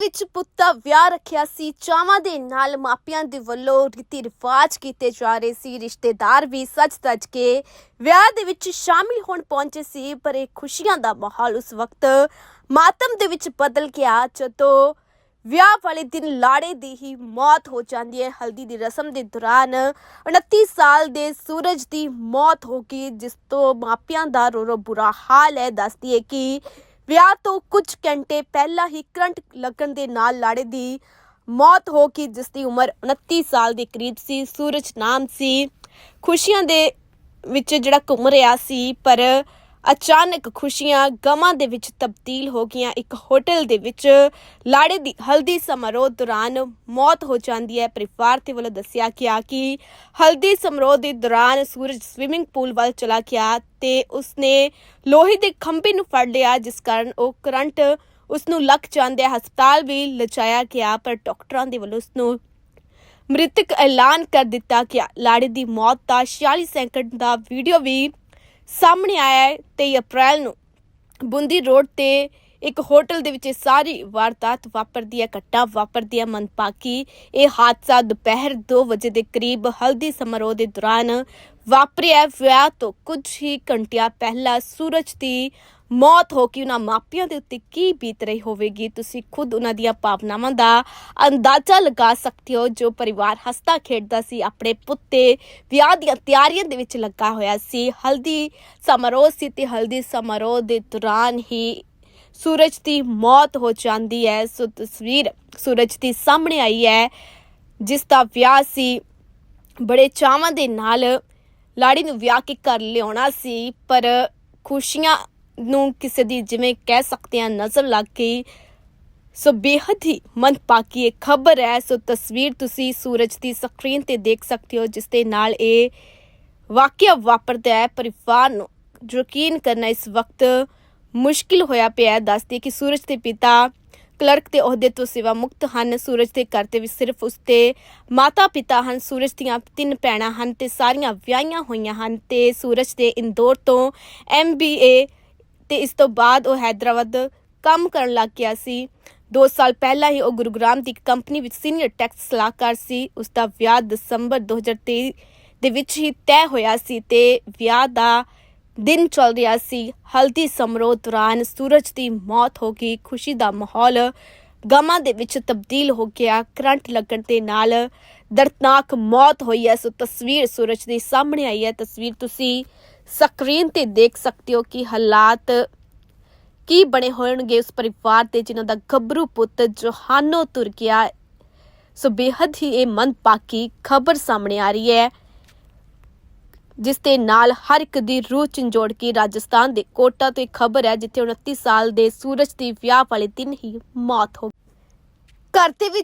ਵਿੱਚ ਪੁੱਤ ਦਾ ਵਿਆਹ ਰੱਖਿਆ ਸੀ, ਚਾਵਾਂ ਦੇ ਨਾਲ ਮਾਪਿਆਂ ਦੇ ਵੱਲੋਂ ਰੀਤੀ ਰਿਵਾਜ ਕੀਤੇ ਜਾ ਰਹੇ ਸੀ। ਰਿਸ਼ਤੇਦਾਰ ਵੀ ਸੱਜ-ਧੱਜ ਕੇ ਵਿਆਹ ਦੇ ਵਿੱਚ ਸ਼ਾਮਿਲ ਹੋਣ ਪਹੁੰਚੇ ਸੀ, ਪਰ ਇਹ ਖੁਸ਼ੀਆਂ ਦਾ ਮਾਹੌਲ ਉਸ ਵਕਤ ਮਾਤਮ ਦੇ ਵਿੱਚ ਬਦਲ ਗਿਆ, ਜਦੋਂ ਵਿਆਹ ਵਾਲੇ ਦਿਨ ਲਾੜੇ ਦੀ ਹੀ ਮੌਤ ਹੋ ਜਾਂਦੀ ਹੈ। ਹਲਦੀ ਦੀ ਰਸਮ ਦੇ ਦੌਰਾਨ 29 ਸਾਲ ਦੇ ਸੂਰਜ ਦੀ ਮੌਤ ਹੋ ਗਈ, ਜਿਸ ਤੋਂ ਮਾਪਿਆਂ ਦਾ ਰੋ ਰੋ ਬੁਰਾ ਹਾਲ ਹੈ। ਦੱਸਦੀ ਹੈ ਕਿ ਵਿਆਹ ਤੋਂ ਕੁਝ ਘੰਟੇ ਪਹਿਲਾਂ ਹੀ ਕਰੰਟ ਲੱਗਣ ਦੇ ਨਾਲ ਲਾੜੇ ਦੀ ਮੌਤ ਹੋ ਗਈ, ਜਿਸ ਦੀ ਉਮਰ 29 ਸਾਲ ਦੇ ਕਰੀਬ ਸੀ। ਸੂਰਜ ਨਾਮ ਸੀ। ਖੁਸ਼ੀਆਂ ਦੇ ਵਿੱਚ ਜਿਹੜਾ ਘੁੰਮ ਰਿਹਾ ਸੀ, ਪਰ ਅਚਾਨਕ ਖੁਸ਼ੀਆਂ ਗਮਾਂ ਦੇ ਵਿੱਚ ਤਬਦੀਲ ਹੋ ਗਈਆਂ। ਇੱਕ ਹੋਟਲ ਦੇ ਵਿੱਚ ਲਾੜੇ ਦੀ ਹਲਦੀ ਸਮਾਰੋਹ ਦੌਰਾਨ ਮੌਤ ਹੋ ਜਾਂਦੀ ਹੈ। ਪਰਿਵਾਰ ਦੇ ਵੱਲੋਂ ਦੱਸਿਆ ਗਿਆ ਕਿ ਹਲਦੀ ਸਮਾਰੋਹ ਦੇ ਦੌਰਾਨ ਸੂਰਜ ਸਵਿਮਿੰਗ ਪੂਲ ਵੱਲ ਚਲਾ ਗਿਆ ਤੇ ਉਸਨੇ ਲੋਹੇ ਦੇ ਖੰਭੇ ਨੂੰ ਫੜ ਲਿਆ, ਜਿਸ ਕਾਰਨ ਉਹ ਕਰੰਟ ਉਸ ਨੂੰ ਲੱਗ ਜਾਂਦਾ ਹਸਪਤਾਲ ਵੀ ਲਿਜਾਇਆ ਗਿਆ, ਪਰ ਡਾਕਟਰਾਂ ਦੇ ਵੱਲੋਂ ਉਸ ਨੂੰ ਮ੍ਰਿਤਕ ਐਲਾਨ ਕਰ ਦਿੱਤਾ ਗਿਆ। ਲਾੜੇ ਦੀ ਮੌਤ ਦਾ 46 ਸੈਕਿੰਡ ਦਾ ਵੀਡੀਓ ਵੀ ਸਾਹਮਣੇ ਆਇਆ ਹੈ 23 ਅਪ੍ਰੈਲ ਨੂੰ। ਬੁੰਦੀ ਰੋਡ ਤੇ ਇੱਕ ਹੋਟਲ ਦੇ ਵਿੱਚ ਇਹ ਸਾਰੀ ਵਾਰਦਾਤ ਵਾਪਰਦੀ ਹੈ, ਘਟਨਾ ਵਾਪਰਦੀ ਹੈ ਮਨਪਾਕੀ ਇਹ ਹਾਦਸਾ ਦੁਪਹਿਰ 2 ਵਜੇ ਦੇ ਕਰੀਬ ਹਲਦੀ ਸਮਾਰੋਹ ਦੇ ਦੌਰਾਨ ਵਾਪਰਿਆ। ਵਿਆਹ ਤੋਂ ਕੁਝ ਹੀ ਘੰਟਿਆਂ ਪਹਿਲਾਂ ਸੂਰਜ ਦੀ ਮੌਤ ਹੋ ਕੇ ਉਹਨਾਂ ਮਾਪਿਆਂ ਦੇ ਉੱਤੇ ਕੀ ਬੀਤ ਰਹੀ ਹੋਵੇਗੀ? ਤੁਸੀਂ ਖੁਦ ਉਹਨਾਂ ਦੀਆਂ ਭਾਵਨਾਵਾਂ ਦਾ ਅੰਦਾਜ਼ਾ ਲਗਾ ਸਕਦੇ ਹੋ, ਜੋ ਪਰਿਵਾਰ ਹਸਤਾ ਖੇਡਦਾ ਸੀ, ਆਪਣੇ ਪੁੱਤੇ ਵਿਆਹ ਦੀਆਂ ਤਿਆਰੀਆਂ ਦੇ ਵਿੱਚ ਲੱਗਾ ਹੋਇਆ ਸੀ। ਹਲਦੀ ਸਮਾਰੋਹ ਸੀ ਤੇ ਹਲਦੀ ਸਮਾਰੋਹ ਦੇ ਦੌਰਾਨ ਹੀ ਸੂਰਜ ਦੀ ਮੌਤ ਹੋ ਜਾਂਦੀ ਹੈ। ਸੋ ਤਸਵੀਰ ਸੂਰਜ ਦੀ ਸਾਹਮਣੇ ਆਈ ਹੈ, ਜਿਸ ਦਾ ਵਿਆਹ ਸੀ। ਬੜੇ ਚਾਵਾਂ ਦੇ ਨਾਲ ਲਾੜੀ ਨੂੰ ਵਿਆਹ ਕੇ ਘਰ ਲਿਆਉਣਾ ਸੀ, ਪਰ ਖੁਸ਼ੀਆਂ ਨੂੰ ਕਿਸੇ ਦੀ ਜਿਵੇਂ ਕਹਿ ਸਕਦੇ ਆ ਨਜ਼ਰ ਲੱਗ ਗਈ। ਸੋ ਬੇਹੱਦ ਹੀ ਮਨਪਾਕੀ ਇਹ ਖਬਰ ਹੈ। ਸੋ ਤਸਵੀਰ ਤੁਸੀਂ ਸੂਰਜ ਦੀ ਸਕਰੀਨ ਤੇ ਦੇਖ ਸਕਦੇ ਹੋ, ਜਿਸ ਦੇ ਨਾਲ ਇਹ ਵਾਕਿਆ ਵਾਪਰਦਾ ਹੈ। ਪਰਿਵਾਰ ਨੂੰ ਯਕੀਨ ਕਰਨਾ ਇਸ ਵਕਤ ਮੁਸ਼ਕਿਲ ਹੋਇਆ ਪਿਆ ਦੱਸਦੀ ਕਿ ਸੂਰਜ ਦੇ ਪਿਤਾ ਕਲਰਕ ਦੇ ਅਹੁਦੇ ਤੋਂ ਸੇਵਾ ਮੁਕਤ ਹਨ। ਸੂਰਜ ਦੇ ਘਰ ਤੇ ਵੀ ਸਿਰਫ ਉਸਦੇ ਮਾਤਾ-ਪਿਤਾ ਹਨ। ਸੂਰਜ ਦੀਆਂ ਤਿੰਨ ਭੈਣਾਂ ਹਨ ਤੇ ਸਾਰੀਆਂ ਵਿਆਹੀਆਂ ਹੋਈਆਂ ਹਨ ਤੇ ਸੂਰਜ ਦੇ ਇੰਦੌਰ ਤੋਂ ਐੱਮ ਬੀ ਏ ਤੇ ਇਸ ਤੋਂ ਬਾਅਦ ਉਹ ਹైదరాబాద్ ਕੰਮ ਕਰਨ ਲੱਗ ਗਿਆ ਸੀ। 2 ਸਾਲ ਪਹਿਲਾਂ ਹੀ ਉਹ ਗੁਰੂਗ੍ਰਾਮ ਦੀ ਕੰਪਨੀ ਵਿੱਚ ਸੀਨੀਅਰ ਟੈਕਸ ਸਲਾਹਕਾਰ ਸੀ। ਉਸ ਦਾ ਵਿਆਹ ਦਸੰਬਰ 2023 ਦੇ ਵਿੱਚ ਹੀ ਤੈਅ ਹੋਇਆ ਸੀ ਤੇ ਵਿਆਹ ਦਾ ਦਿਨ ਚੱਲ ਰਿਹਾ ਸੀ, ਹਲਦੀ ਸਮਾਰੋਹ ਦੌਰਾਨ ਸੂਰਜ ਦੀ ਮੌਤ ਹੋ ਗਈ, ਖੁਸ਼ੀ ਦਾ ਮਾਹੌਲ ਗਮਾਂ ਦੇ ਵਿੱਚ ਤਬਦੀਲ ਹੋ ਗਿਆ, ਕਰੰਟ ਲੱਗਣ ਦੇ ਨਾਲ ਦਰਦਨਾਕ ਮੌਤ ਹੋਈ ਹੈ। ਸੋ ਤਸਵੀਰ ਸੂਰਜ ਦੀ ਸਾਹਮਣੇ ਆਈ ਹੈ। ਤਸਵੀਰ ਤੁਸੀਂ ਸਕਰੀਨ ਤੇ ਦੇਖ ਸਕਦੇ ਹੋ ਕਿ ਹਾਲਾਤ ਕੀ ਬਣੇ ਹੋਣਗੇ ਉਸ ਪਰਿਵਾਰ ਦੇ ਜਿਨ੍ਹਾਂ ਦਾ ਗੱਭਰੂ ਪੁੱਤ ਜੋਹਾਨੋ ਤੁਰ ਗਿਆ। ਸੋ ਬੇਹੱਦ ਹੀ ਇਹ ਮਨਪਾਕੀ ਖਬਰ ਸਾਹਮਣੇ ਆ ਰਹੀ ਹੈ। ਜਿਸ ਦੇ ਨਾਲ ਹਰ ਇੱਕ ਦੀ ਰੂਹ ਝੰਜੋੜ ਕੇ ਰਾਜਸਥਾਨ ਦੇ ਕੋਟਾ ਤੋਂ ਇੱਕ ਖਬਰ ਹੈ, ਜਿੱਥੇ 29 ਸਾਲ ਦੇ ਸੂਰਜ ਦੀ ਵਿਆਹ ਵਾਲੇ ਦਿਨ ਹੀ ਮੌਤ ਹੋ ਗਈ। ਘਰ ਦੇ ਵਿੱਚ